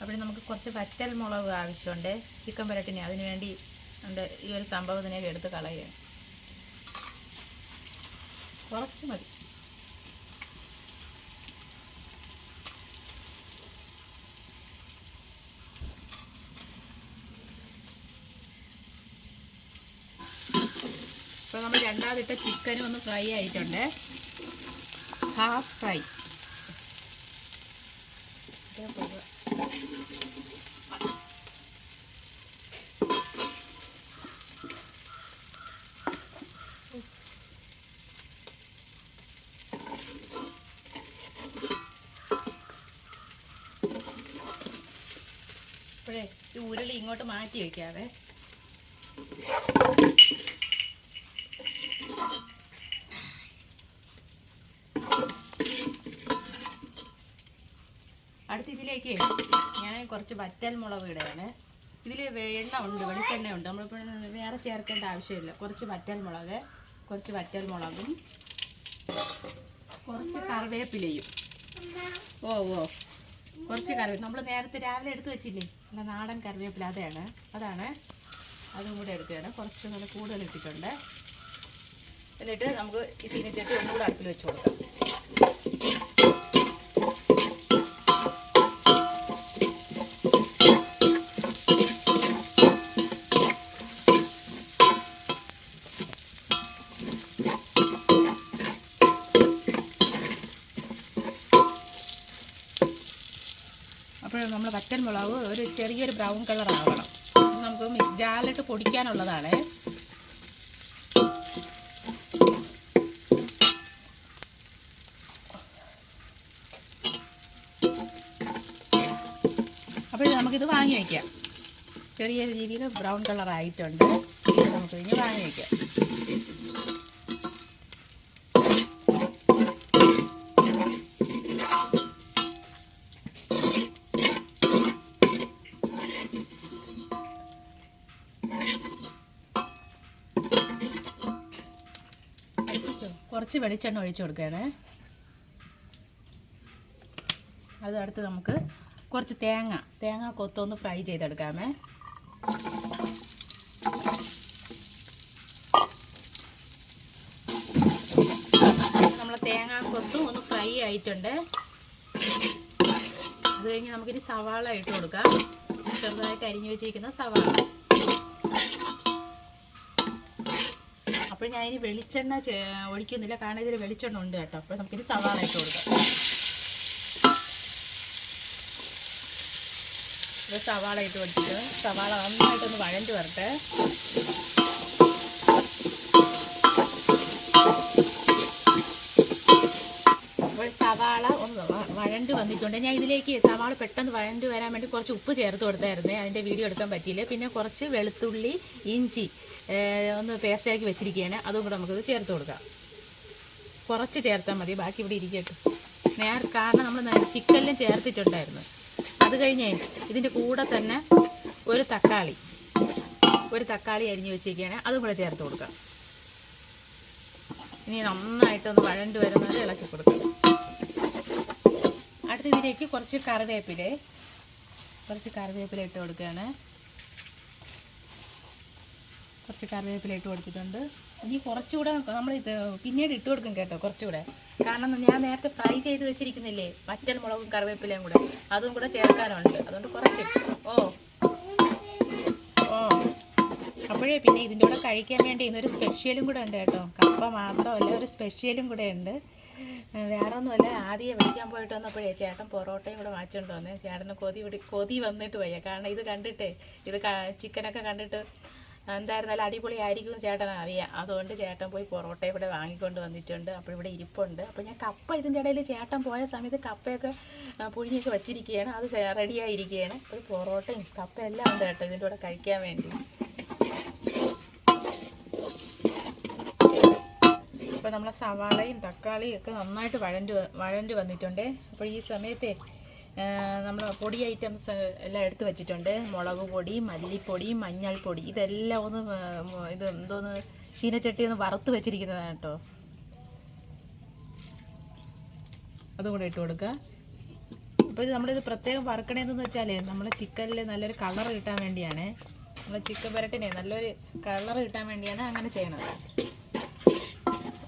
അപ്പോൾ നമുക്ക് കുറച്ച് വറ്റൽ മുളക് ആവശ്യമുണ്ട്. ചിക്കൻ പുരട്ടിന് അതിനുവേണ്ടി ഉണ്ട് ഈ ഒരു സംഭവത്തിനൊക്കെ എടുത്ത് കളയുക. കുറച്ച് മതി. ഇപ്പോൾ നമ്മൾ രണ്ടാമത്തെ ചിക്കനും ഒന്ന് ഫ്രൈ ആയിട്ടുണ്ട്. ഹാഫ് ഫ്രൈ ഇപ്പോഴേ ഈ ഉരുളി ഇങ്ങോട്ട് മാറ്റി വയ്ക്കാവേ അടുത്ത ഇതിലേക്ക് ഞാൻ കുറച്ച് വറ്റൽ മുളക് ഇടുകയാണ്. ഇതിൽ എണ്ണ ഉണ്ട് വെളിച്ചെണ്ണ ഉണ്ട് നമ്മളിപ്പോൾ വേറെ ചേർക്കേണ്ട ആവശ്യമില്ല. കുറച്ച് വറ്റൽ മുളക് കുറച്ച് വറ്റൽ മുളകും കുറച്ച് കറിവേപ്പിലയും. ഓ ഓ. കുറച്ച് കറിവേപ്പില നമ്മൾ നേരത്തെ രാവിലെ എടുത്ത് വെച്ചില്ലേ? നല്ല നാടൻ കറിവേപ്പില അതാണ്. അതാണ്. അതും കൂടെ എടുക്കുകയാണ് കുറച്ച് നല്ല കൂടുതൽ ഇട്ടിട്ടുണ്ട്. എന്നിട്ട് നമുക്ക് ഈ ചീനിച്ചട്ടി ഒന്നുകൂടെ അടുപ്പിൽ വെച്ച് കൊടുക്കാം. വറ്റൽ മുളക് ഒരു ചെറിയൊരു ബ്രൗൺ കളർ ആവണം. നമുക്ക് ജാലിട്ട് പൊടിക്കാനുള്ളതാണ്. അപ്പോൾ നമുക്കിത് വാങ്ങി വയ്ക്കാം. ചെറിയ രീതിയിൽ ബ്രൗൺ കളർ ആയിട്ടുണ്ട്. നമുക്ക് ഇനി വാങ്ങി വയ്ക്കാം. കുറച്ച് വെളിച്ചെണ്ണ ഒഴിച്ചു കൊടുക്കണേ അത് അടുത്ത് നമുക്ക് കുറച്ച് തേങ്ങ തേങ്ങ കൊത്തൊന്ന് ഫ്രൈ ചെയ്തെടുക്കാമേ. നമ്മൾ തേങ്ങ കൊത്തും ഒന്ന് ഫ്രൈ ആയിട്ടുണ്ട്. അത് കഴിഞ്ഞ് നമുക്കിനി സവാള ഇട്ട് കൊടുക്കാം. ചെറുതായിട്ട് അരിഞ്ഞു വെച്ചിരിക്കുന്ന സവാള. അപ്പോൾ ഞാൻ ഇനി വെളിച്ചെണ്ണ ഒഴിക്കുന്നില്ല. കാരണം ഇതിൽ വെളിച്ചെണ്ണ ഉണ്ട് കേട്ടോ. അപ്പോൾ നമുക്കിനി സവാള ഇട്ട് കൊടുക്കാം. സവാള ഇട്ട് കൊടുത്തിട്ട് സവാള നന്നായിട്ടൊന്ന് വഴഞ്ഞു വരട്ടെ. വന്നിട്ടുണ്ട്. ഞാൻ ഇതിലേക്ക് സവാള പെട്ടെന്ന് വഴണ്ട് വരാൻ വേണ്ടി കുറച്ച് ഉപ്പ് ചേർത്ത് കൊടുത്തായിരുന്നേ. അതിന്റെ വീഡിയോ എടുക്കാൻ പറ്റിയില്ല. പിന്നെ കുറച്ച് വെളുത്തുള്ളി ഇഞ്ചി ഒന്ന് പേസ്റ്റാക്കി വെച്ചിരിക്കുകയാണ്. അതും കൂടെ നമുക്കിത് ചേർത്ത് കൊടുക്കാം. കുറച്ച് ചേർത്താൽ മതി. ബാക്കി ഇവിടെ ഇരിക്കട്ടെ. നേർ കാരണം നമ്മൾ ചിക്കനിലും ചേർത്തിട്ടുണ്ടായിരുന്നു. അത് കഴിഞ്ഞേ ഇതിന്റെ കൂടെ തന്നെ ഒരു തക്കാളി ഒരു തക്കാളി അരിഞ്ഞ് വെച്ചിരിക്കുകയാണ്. അതും കൂടെ ചേർത്ത് കൊടുക്കാം. ഇനി നന്നായിട്ടൊന്ന് വഴണ്ട് വരുന്നത് ഇളക്കി കൊടുക്കാം. അടുത്ത ഇതിലേക്ക് കുറച്ച് കറിവേപ്പില. കുറച്ച് കറിവേപ്പില ഇട്ട് കൊടുക്കുകയാണ്. കുറച്ച് കറിവേപ്പില ഇട്ട് കൊടുത്തിട്ടുണ്ട്. ഇനി കുറച്ചുകൂടെ നമ്മൾ ഇത് പിന്നീട് ഇട്ട് കൊടുക്കും കേട്ടോ കുറച്ചുകൂടെ. കാരണം ഞാൻ നേരത്തെ ഫ്രൈ ചെയ്ത് വെച്ചിരിക്കുന്നില്ലേ പറ്റൽ മുളകും കറിവേപ്പിലയും കൂടെ. അതും കൂടെ ചേർക്കാനുണ്ട്. അതുകൊണ്ട് കുറച്ച്. ഓ. ഓ. അപ്പോഴേ പിന്നെ ഇതിന്റെ കൂടെ കഴിക്കാൻ വേണ്ടി ഇന്നൊരു സ്പെഷ്യലും കൂടെ ഉണ്ട് കേട്ടോ. കപ്പ മാത്രമല്ല ഒരു സ്പെഷ്യലും കൂടെ ഉണ്ട്. വേറെ ഒന്നുമല്ല ആദ്യം വിളിക്കാൻ പോയിട്ട് വന്നപ്പോഴേ ചേട്ടൻ പൊറോട്ടയും കൂടെ വാങ്ങിച്ചുകൊണ്ട് വന്നേ. ചേട്ടന് കൊതി പിടി കൊതി വന്നിട്ട് വയ്യ. കാരണം ഇത് കണ്ടിട്ടേ ഇത് ചിക്കനൊക്കെ കണ്ടിട്ട് എന്തായിരുന്നാലും അടിപൊളി ആയിരിക്കും എന്ന് ചേട്ടൻ അറിയാം. അതുകൊണ്ട് ചേട്ടൻ പോയി പൊറോട്ട ഇവിടെ വാങ്ങിക്കൊണ്ട് വന്നിട്ടുണ്ട്. അപ്പോൾ ഇവിടെ ഇരിപ്പുണ്ട്. അപ്പോൾ ഞാൻ കപ്പ ഇതിന്റെ ഇടയിൽ ചേട്ടൻ പോയ സമയത്ത് കപ്പയൊക്കെ പുഴിഞ്ഞൊക്കെ വെച്ചിരിക്കുകയാണ്. അത് റെഡിയായിരിക്കുകയാണ് ഒരു പൊറോട്ടയും കപ്പയെല്ലാം ഉണ്ട് കേട്ടോ ഇതിന്റെ കൂടെ കഴിക്കാൻ വേണ്ടി. അപ്പോൾ നമ്മളെ സവാളയും തക്കാളിയും ഒക്കെ നന്നായിട്ട് വഴണ്ട് വഴണ്ട് വന്നിട്ടുണ്ട്. അപ്പോൾ ഈ സമയത്തെ നമ്മൾ പൊടി ഐറ്റംസ് എല്ലാം എടുത്ത് വെച്ചിട്ടുണ്ട്. മുളക് പൊടി മല്ലിപ്പൊടി മഞ്ഞൾപ്പൊടി. ഇതെല്ലാം ഒന്ന് ഇത് എന്തോന്ന് ചീനച്ചട്ടി ഒന്ന് വറുത്ത് വെച്ചിരിക്കുന്നതാണ് കേട്ടോ. അതും കൂടെ ഇട്ട് കൊടുക്കുക. അപ്പോൾ ഇത് നമ്മളിത് പ്രത്യേകം വറുക്കണേന്ന് വെച്ചാലേ നമ്മളെ ചിക്കനിൽ നല്ലൊരു കളർ കിട്ടാൻ വേണ്ടിയാണ്. നമ്മളെ ചിക്കൻ പുരട്ടിനെ നല്ലൊരു കളർ കിട്ടാൻ വേണ്ടിയാണ് അങ്ങനെ ചെയ്യണത്.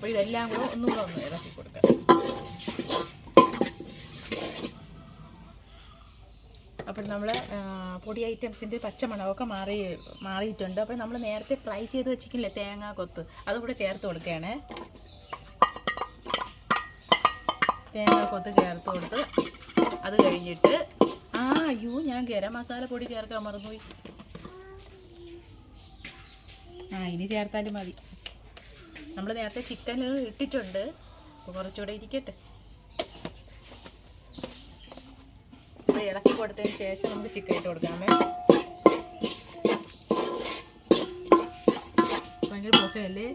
അപ്പോൾ ഇതെല്ലാം കൂടെ ഒന്നുകൂടെ ഒന്ന് ഇറക്കി കൊടുക്കാം. അപ്പോൾ നമ്മൾ പൊടി ഐറ്റംസിന്റെ പച്ചമണമൊക്കെ മാറി മാറിയിട്ടുണ്ട്. അപ്പോൾ നമ്മൾ നേരത്തെ ഫ്രൈ ചെയ്ത് വെച്ചിട്ടില്ലേ തേങ്ങ കൊത്ത് അതുകൂടെ ചേർത്ത് കൊടുക്കുകയാണ്. തേങ്ങ കൊത്ത് ചേർത്ത് കൊടുത്ത് അത് കഴിഞ്ഞിട്ട് ആ അയ്യോ ഞാൻ ഗരം മസാല പൊടി ചേർക്കാൻ മറന്നുപോയി. ആ ഇനി ചേർത്താലും മതി. നമ്മൾ നേരത്തെ ചിക്കൻ ഇട്ടിട്ടുണ്ട്. അപ്പോൾ കുറച്ചുകൂടെ ഇരിക്കട്ടെ. അപ്പോൾ ഇളക്കി കൊടുത്തതിന് ശേഷം നമുക്ക് ചിക്കൻ ഇട്ട് കൊടുക്കാമേ. ഭയങ്കര പുകയല്ലേ?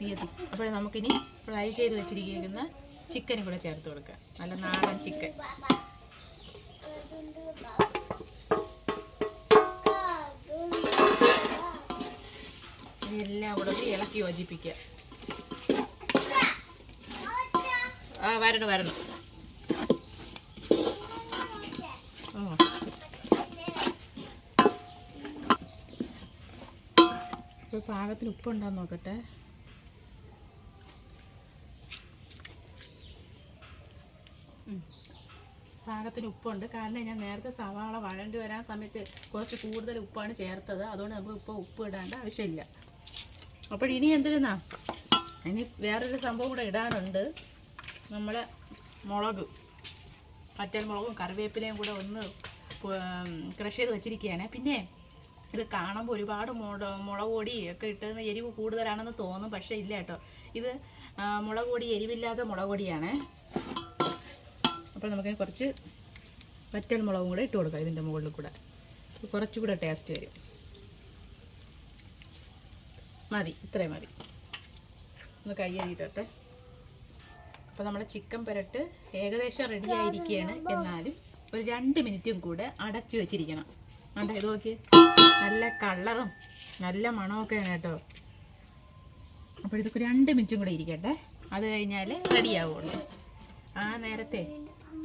തീയതി. അപ്പോൾ നമുക്കിനി ഫ്രൈ ചെയ്ത് വെച്ചിരിക്കുന്ന ചിക്കനും കൂടെ ചേർത്ത് കൊടുക്കാം. നല്ല നാടൻ ചിക്കൻ ഇനി എല്ലാം കൂടെ ഇളക്കി യോജിപ്പിക്കുക. ആ വരണം വരണം. ആ. ഇപ്പൊ പാകത്തിന് ഉപ്പുണ്ടാന്ന് നോക്കട്ടെ. പാകത്തിന് ഉപ്പുണ്ട്. കാരണം ഞാൻ നേരത്തെ സവാള വഴണ്ടി വരാൻ സമയത്ത് കുറച്ച് കൂടുതൽ ഉപ്പാണ് ചേർത്തത്. അതുകൊണ്ട് നമുക്ക് ഇപ്പോൾ ഉപ്പ് ഇടേണ്ട ആവശ്യമില്ല. അപ്പോൾ ഇനി എന്തിരുന്നാ? ഇനി വേറൊരു സംഭവം കൂടെ ഇടാനുണ്ട്. നമ്മൾ മുളക് പറ്റൽ മുളകും കറിവേപ്പിലയും കൂടെ ഒന്ന് ക്രഷ് ചെയ്ത് വെച്ചിരിക്കുകയാണ്. പിന്നെ ഇത് കാണുമ്പോൾ ഒരുപാട് മുള മുളക് പൊടി ഒക്കെ ഇട്ടുന്ന എരിവ് കൂടുതലാണെന്ന് തോന്നും പക്ഷേ ഇല്ല കേട്ടോ. ഇത് മുളക് പൊടി എരിവില്ലാത്ത മുളക് പൊടിയാണ്. അപ്പോൾ നമുക്ക് കുറച്ച് വറ്റൽ മുളകും കൂടെ ഇട്ട് കൊടുക്കാം ഇതിന്റെ മുകളിൽ കൂടെ. കുറച്ചുകൂടെ ടേസ്റ്റ് വരും. മതി ഇത്രയും മതി. ഒന്ന് കൈ കഴുകിയിട്ടെ അപ്പോൾ നമ്മുടെ ചിക്കൻ പുരട്ട് ഏകദേശം റെഡി ആയിരിക്കുകയാണ് എന്നാലും ഒരു രണ്ട് മിനിറ്റും കൂടെ അടച്ചു വെച്ചിരിക്കണം. കണ്ടോ ഇത് നോക്കി നല്ല കളറും നല്ല മണമൊക്കെയാണ് കേട്ടോ. അപ്പോൾ ഇതൊക്കെ രണ്ട് മിനിറ്റും കൂടെ ഇരിക്കട്ടെ. അത് കഴിഞ്ഞാൽ റെഡി ആവുള്ളൂ. ആ നേരത്തെ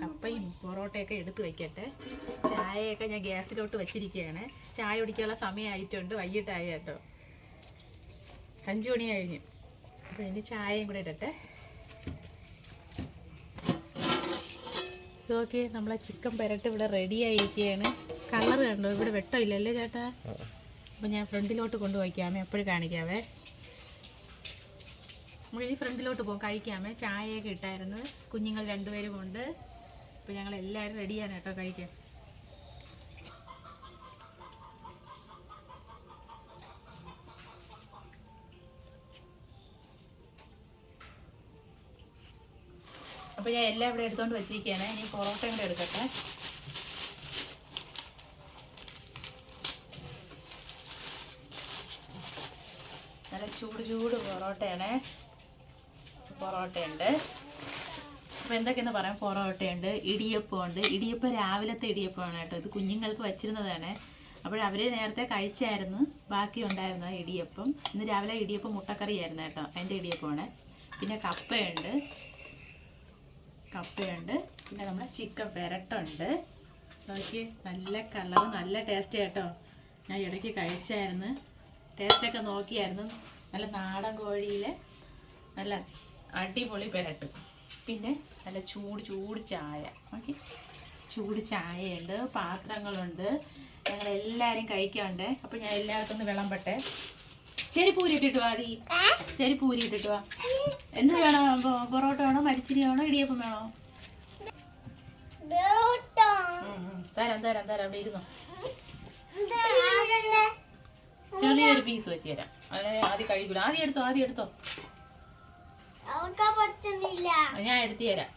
കപ്പയും പൊറോട്ടയൊക്കെ എടുത്ത് വെക്കട്ടെ. ചായയൊക്കെ ഞാൻ ഗ്യാസിലോട്ട് വെച്ചിരിക്കുകയാണ് ചായ കുടിക്കാനുള്ള സമയമായിട്ടുണ്ട് വൈകിട്ടായി കേട്ടോ. അഞ്ച് മണി കഴിഞ്ഞു. അപ്പോൾ ഇനി ചായയും കൂടെ ഇടട്ടെ. ഇതൊക്കെ നമ്മളെ ചിക്കൻ പെരട്ട് ഇവിടെ റെഡി ആയിരിക്കുകയാണ് കളർ കണ്ടോ? ഇവിടെ വെട്ടമില്ലല്ലേ ചേട്ടാ? അപ്പം ഞാൻ ഫ്രണ്ടിലോട്ട് കൊണ്ടുപോയിക്കാമേ. എപ്പോഴും കാണിക്കാവേ. നമ്മൾ ഇനി ഫ്രണ്ടിലോട്ട് പോകും. കഴിക്കാമേ. ചായയൊക്കെ ഇട്ടായിരുന്നു. കുഞ്ഞുങ്ങൾ രണ്ടുപേരും ഉണ്ട്. അപ്പം ഞങ്ങൾ എല്ലാവരും റെഡിയാണ് കേട്ടോ കഴിക്കാൻ. അപ്പോൾ ഞാൻ എല്ലാം ഇവിടെ എടുത്തുകൊണ്ട് വെച്ചിരിക്കുകയാണ് ഇനി പൊറോട്ട കൂടെ എടുക്കട്ടെ. നല്ല ചൂട് ചൂട് പൊറോട്ടയാണ്. പൊറോട്ടയുണ്ട്. അപ്പോൾ എന്തൊക്കെയെന്ന് പറയാം? പൊറോട്ടയുണ്ട് ഇടിയപ്പമുണ്ട് ഇടിയപ്പം രാവിലത്തെ ഇടിയപ്പമാണ് കേട്ടോ. ഇത് കുഞ്ഞുങ്ങൾക്ക് വെച്ചിരുന്നതാണ്. അപ്പോൾ അവർ നേരത്തെ കഴിച്ചായിരുന്നു. ബാക്കി ഉണ്ടായിരുന്നു ഇടിയപ്പം. ഇന്ന് രാവിലെ ഇടിയപ്പം മുട്ടക്കറിയായിരുന്നു കേട്ടോ. അതിന്റെ ഇടിയപ്പമാണ്. പിന്നെ കപ്പയുണ്ട്. കപ്പയുണ്ട്. പിന്നെ നമ്മുടെ ചിക്കൻ പെരട്ടുണ്ട് നോക്കി നല്ല കളർ നല്ല ടേസ്റ്റ് കേട്ടോ ഞാൻ ഇടയ്ക്ക് കഴിച്ചായിരുന്നു. ടേസ്റ്റൊക്കെ നോക്കിയായിരുന്നു. നല്ല നാടൻ കോഴിയിലെ നല്ല അടിപൊളി പെരട്ട്. പിന്നെ നല്ല ചൂട് ചൂട് ചായ. ഓക്കെ ചൂട് ചായയുണ്ട് പാത്രങ്ങളുണ്ട്. ഞങ്ങൾ എല്ലാവരും കഴിക്കാണ്ട് അപ്പോൾ ഞാൻ എല്ലാവർക്കും ഒന്ന് വിളമ്പട്ടെ. ശരി പൂരി ഇട്ടിട്ട് വാ ശരി പൂരി ഇട്ടിട്ട് വാ. എന്ത് വേണം? പൊറോട്ട വേണോ? മരിച്ചിരി വേണോ? ഇടിയപ്പം വേണോ. തരാം തരാം തരാം. അവിടെ ഇരുന്നോ. ചെറിയൊരു പീസ് വെച്ച് തരാം. അല്ലെ ആദ്യം കഴിക്കൂല ആദ്യം എടുത്തോ ആദ്യം എടുത്തോ. ഞാൻ എടുത്തു തരാം.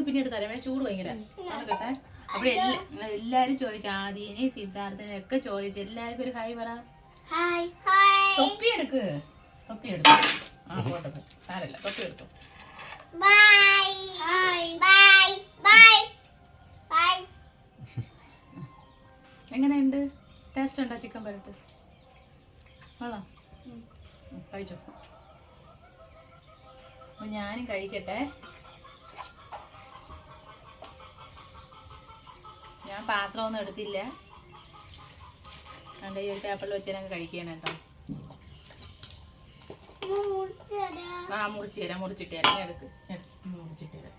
രണ്ടുപേർക്ക് പിന്നീട് തരാം. ഞാൻ ചൂട് ഭയങ്കര നടക്കട്ടെ അവിടെ എല്ലാ എല്ലാരും ചോദിച്ച ആദിനെ സിദ്ധാർത്ഥനെ ഒക്കെ ചോദിച്ച എല്ലാവർക്കും ഒരു ഹായ് പറ. തൊപ്പി എടുക്ക്. തൊപ്പി എടുത്തു ആ പോട്ടെ സാരല്ല തൊപ്പി എടുത്തു. Bye hi bye bye bye എങ്ങനെയുണ്ട്? ടേസ്റ്റ് ഉണ്ടോ ചിക്കൻ പരട്ട്? കൊള്ളാം. കഴിച്ചോ? അപ്പൊ ഞാനും കഴിക്കട്ടെ. ഞാൻ പാത്രമൊന്നും എടുത്തില്ല. എന്റെ ഈ ഒരു പേപ്പറിൽ വെച്ച് ഞങ്ങൾ കഴിക്കണം കേട്ടോ. ആ മുറിച്ച് തരാം മുറിച്ചിട്ട് തരാം. എടുക്ക്. മുറിച്ചിട്ട് തരാം.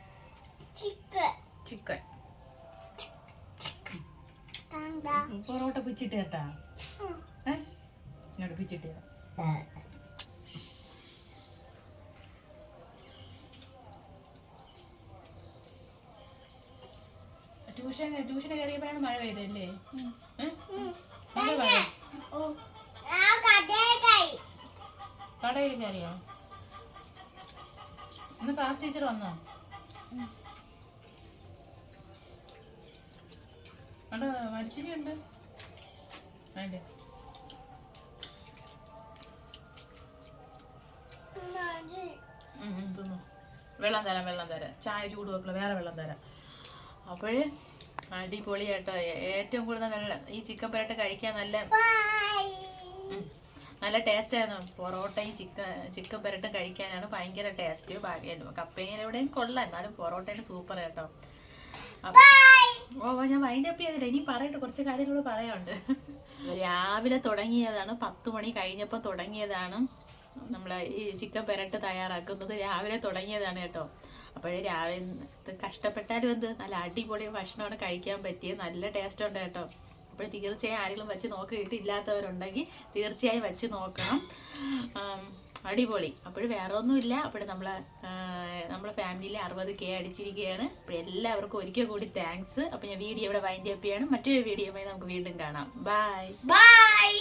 ചിക്കൻ. ചിക്കൻ കണ്ട പൊറോട്ട പിച്ചിട്ട് കേട്ടാ. ഏ? പിച്ചിട്ട് തരാം. ട്യൂഷൻ ട്യൂഷൻ കയറിയപ്പോഴാണ് മഴ പെയ്തല്ലേ കടയിൽ കയറിയോ ഇന്ന് ക്ലാസ് ടീച്ചർ വന്നോ? അവിടെ മരിച്ചിരി ഉണ്ട് വേണ്ടേ വെള്ളം തരാം വെള്ളം തരാം. ചായ ചൂട് വെക്കണം വേറെ വെള്ളം തരാം. അപ്പോഴ് അടിപൊളിയാട്ടോ. കേട്ടോ ഏറ്റവും കൂടുതൽ നല്ല ഈ ചിക്കൻ പെരട്ട് കഴിക്കാൻ നല്ല നല്ല ടേസ്റ്റ് ആയിരുന്നു പൊറോട്ടയും ചിക്കൻ ചിക്കൻ പെരട്ടും കഴിക്കാനാണ് ഭയങ്കര ടേസ്റ്റ് കപ്പയിലൂടെയും കൊള്ളാം. എന്നാലും പൊറോട്ടയുടെ സൂപ്പർ കേട്ടോ ഓ ഞാൻ വൈൻഡ് അപ്പ് ചെയ്തില്ല. ഇനി പറയട്ടെ. കുറച്ച് കാര്യങ്ങൾ പറയാനുണ്ട്. രാവിലെ തുടങ്ങിയതാണ്. പത്ത് മണി കഴിഞ്ഞപ്പോൾ തുടങ്ങിയതാണ് നമ്മൾ ഈ ചിക്കൻ പെരട്ട് തയ്യാറാക്കുന്നത്. രാവിലെ തുടങ്ങിയതാണ് കേട്ടോ. അപ്പോഴേ രാവിലെ കഷ്ടപ്പെട്ടാലും എന്ത്? നല്ല അടിപൊളി ഭക്ഷണമാണ് കഴിക്കാൻ പറ്റിയത്. നല്ല ടേസ്റ്റ് ഉണ്ട് കേട്ടോ. അപ്പോൾ തീർച്ചയായും ആരെങ്കിലും വെച്ച് നോക്കിയിട്ടില്ലാത്തവരുണ്ടെങ്കിൽ തീർച്ചയായും വെച്ച് നോക്കണം. അടിപൊളി. അപ്പോൾ വേറെ ഒന്നുമില്ല. അപ്പോൾ നമ്മളെ നമ്മളെ ഫാമിലിയിൽ അറുപത് കെ അടിച്ചിരിക്കുകയാണ്. അപ്പോൾ എല്ലാവർക്കും ഒരിക്കൽ കൂടി താങ്ക്സ് അപ്പോൾ ഞാൻ വീഡിയോ ഇവിടെ വൈൻഡ് അപ്പ് ചെയ്യണം. മറ്റൊരു വീഡിയോയുമായി നമുക്ക് വീണ്ടും കാണാം. Bye bye